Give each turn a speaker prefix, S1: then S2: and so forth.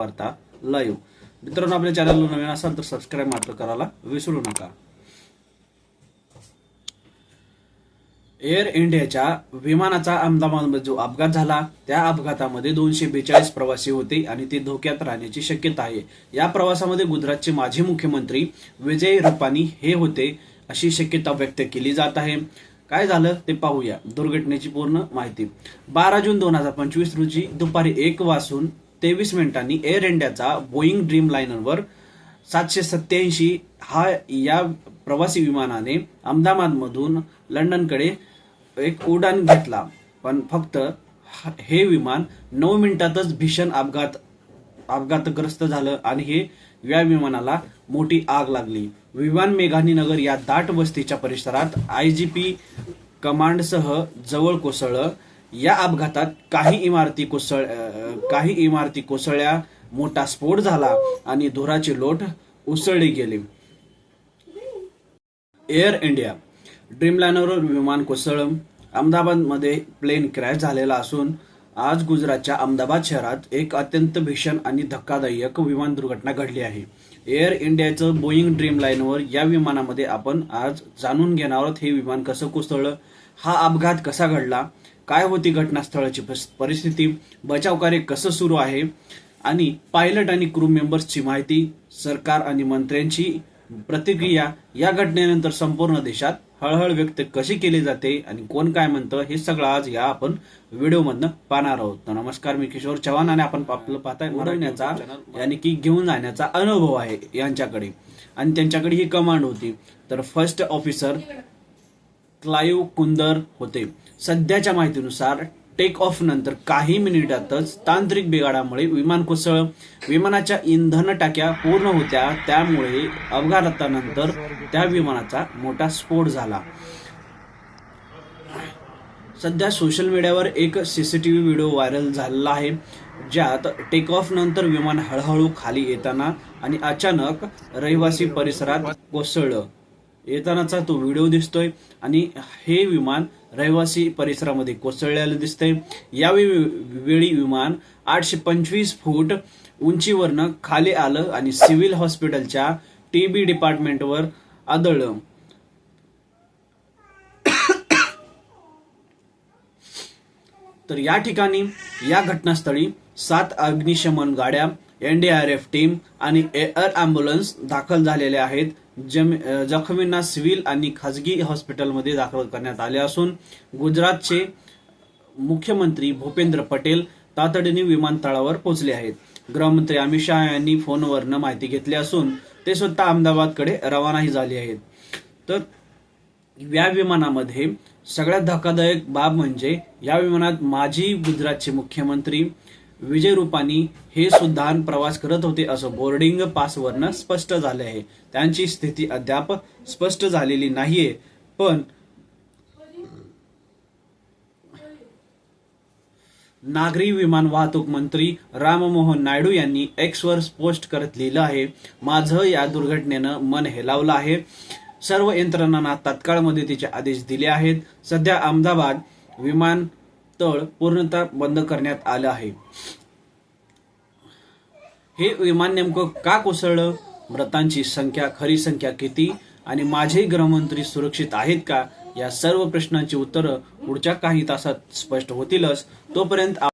S1: वार्ता लाईव्ह. मित्रांनो आपल्या चॅनलला नवीन असाल तर सबस्क्राईब मात्र करायला विसरू नका. एअर इंडियाच्या विमानाचा अहमदाबादमध्ये जो अपघात झाला त्या अपघातामध्ये दोनशे बेचाळीस प्रवासी होते आणि ते धोक्यात राहण्याची शक्यता आहे. या प्रवासामध्ये गुजरातचे माजी मुख्यमंत्री विजय रुपानी हे होते अशी शक्यता व्यक्त केली जात आहे. काय झालं ते पाहूया. दुर्घटनेची पूर्ण माहिती. बारा जून दोन हजार पंचवीस रोजी दुपारी एक वाजून तेवीस मिनिटांनी एअर इंडियाचा बोईंग ड्रीम लायनरवर सातशे सत्याऐंशी हा या प्रवासी विमानाने अहमदाबादमधून लंडनकडे एक उड्डाण घेतला. पण फक्त हे विमान नऊ मिनिटातच भीषण अपघात अपघातग्रस्त झालं आणि हे या विमानाला मोठी आग लागली. विमान मेघानी नगर या दाट वस्तीच्या परिसरात आय जी पी कमांडसह जवळ कोसळलं. या अपघातात काही इमारती कोसळ काही इमारती कोसळल्या मोठा स्फोट झाला आणि धुराची लोट उसळली गेली. एअर इंडिया ड्रीमलाइनरवर विमान कोसळ अहमदाबादमध्ये प्लेन क्रॅश झालेला असून आज गुजरातच्या अहमदाबाद शहरात एक अत्यंत भीषण आणि धक्कादायक विमान दुर्घटना घडली आहे. एअर इंडियाचं बोईंग ड्रीम लाईनवर या विमानामध्ये आपण आज जाणून घेणार आहोत हे विमान कसं कोसळलं हा अपघात कसा घडला काय होती घटनास्थळाची परिस्थिती बचाव कार्य कसं सुरू आहे आणि पायलट आणि क्रू मेंबर्सची माहिती सरकार आणि मंत्र्यांची प्रतिक्रिया या घटनेनंतर संपूर्ण देशात हळहळ व्यक्त कशी केली जाते आणि कोण काय म्हणतं हे सगळं आज या आपण व्हिडिओमधनं पाहणार आहोत. तर नमस्कार मी किशोर चव्हाण आणि आपण आपलं पाहताय उडवण्याचा यानी की घेऊन जाण्याचा अनुभव आहे यांच्याकडे. आणि त्यांच्याकडे ही कमांड होती. तर फर्स्ट ऑफिसर क्लाइव्ह कुंदर होते. सध्याच्या माहितीनुसार टेक ऑफ नंतर काही मिनिटातच तांत्रिक बिघाडामुळे विमान कोसळ. विमानाच्या इंधन टाक्या पूर्ण होत्या त्यामुळे अपघातानंतर त्या विमानाचा मोठा स्फोट झाला. सध्या सोशल मीडियावर एक सीसीटीव्ही व्हिडिओ व्हायरल झालेला आहे ज्यात टेक ऑफ नंतर विमान हळूहळू खाली येताना आणि अचानक रहिवासी परिसरात कोसळलं. येतानाचा तो व्हिडिओ दिसतोय आणि हे विमान रहिवासी परिसरामध्ये कोसळलेलं दिसतंय. यावेळी वेळी विमान आठशे पंचवीस फूट उंचीवरनं खाली आलं आणि सिव्हिल हॉस्पिटलच्या टीबी डिपार्टमेंटवर आदळलं. तर या ठिकाणी या घटनास्थळी सात अग्निशमन गाड्या एनडीआरएफ टीम आणि एअर अँब्युलन्स दाखल झालेल्या आहेत. जखमींना सिव्हिल आणि खाजगी हॉस्पिटलमध्ये दाखल करण्यात आले असून गुजरातचे मुख्यमंत्री भूपेंद्र पटेल तातडीने विमानतळावर पोहोचले आहेत. गृहमंत्री अमित शहा यांनी फोनवरनं माहिती घेतली असून ते स्वतः अहमदाबादकडे रवानाही झाले आहेत. तर या विमानामध्ये सगळ्यात धक्कादायक बाब म्हणजे या विमानात माजी गुजरातचे मुख्यमंत्री विजय रुपानी हे सुद्धा प्रवास करत होते असं बोर्डिंग पासवरनं स्पष्ट झाले आहे. त्यांची स्थिती अद्याप स्पष्ट झालेली नाहीये पण नागरी विमान वाहतूक मंत्री राममोहन नायडू यांनी एक्सवर पोस्ट करत लिहिलं आहे माझं या दुर्घटनेनं मन हेलावलं आहे. सर्व यंत्रणांना तात्काळ मदतीचे आदेश दिले आहेत. सध्या अहमदाबाद विमान तळ पूर्णतः बंद करण्यात आलं आहे. हे विमान नेमकं का कोसळलं? मृतांची संख्या खरी संख्या किती? आणि माझे गृहमंत्री सुरक्षित आहेत का? या सर्व प्रश्नांची उत्तरं पुढच्या काही तासात स्पष्ट होतीलच. तोपर्यंत